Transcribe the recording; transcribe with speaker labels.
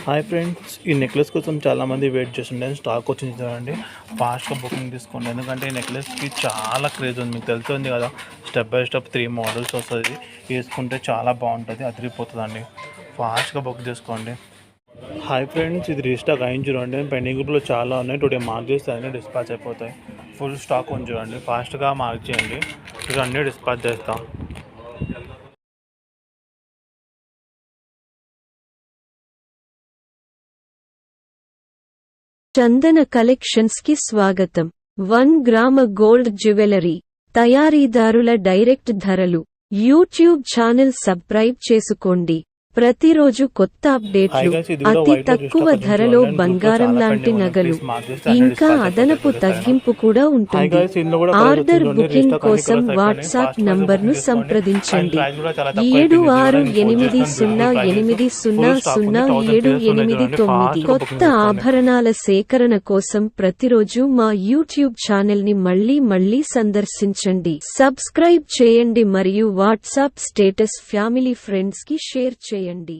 Speaker 1: Hi friends ఈ necklace కోసం చాలామంది వెయిట్ చేస్తుండే స్టాక్ వచ్చింది చూడండి. ఫాస్ట్గా బుకింగ్ తీసుకోండి ఎందుకంటే ఈ నెక్లెస్కి చాలా క్రేజ్ ఉంది. మీకు తెలుస్తుంది కదా step by step three models వస్తుంది. వేసుకుంటే చాలా బాగుంటుంది అదిరిపోతుందండి. ఫాస్ట్గా బుక్ చేసుకోండి. హాయ్ ఫ్రెండ్స్ ఇది రీస్టాక్ అయింది చూడండి. పెండింగ్ గ్రూప్లో చాలా ఉన్నాయి. టుడే మార్క్ చేస్తే అన్నీ డిస్పాచ్ అయిపోతాయి. ఫుల్ స్టాక్ ఉంది చూడండి. ఫాస్ట్గా మార్క్ చేయండి. ఇక అన్నీ డిస్పాచ్ చేస్తాం.
Speaker 2: చందన కలెక్షన్స్కి స్వాగతం. One gram gold jewellery. తయారీదారుల direct ధరలు. యూట్యూబ్ ఛానల్ సబ్స్క్రైబ్ చేసుకోండి. ప్రతిరోజు కొత్త అప్డేట్లు అతి తక్కువ ధరలో. బంగారం లాంటి. నగలు ఇంకా అదనపు. తగ్గింపు కూడా ఉంటుంది ఆర్డర్. బుకింగ్ కోసం
Speaker 1: వాట్సాప్గా booking
Speaker 2: సంప్రదించండి ఏడు. ఆరు ఎనిమిది సున్నా ఎనిమిది. సున్నా సున్నా ఏడు ఎనిమిది. తొమ్మిది కొత్త. ఆభరణాల సేకరణ కోసం ప్రతిరోజు మా యూట్యూబ్ ఛానల్ని మళ్ళీ మళ్ళీ సందర్శించండి సబ్స్క్రైబ్ చేయండి మరియు వాట్సాప్ స్టేటస్ ఫ్యామిలీ ఫ్రెండ్స్కి షేర్ చేయండి.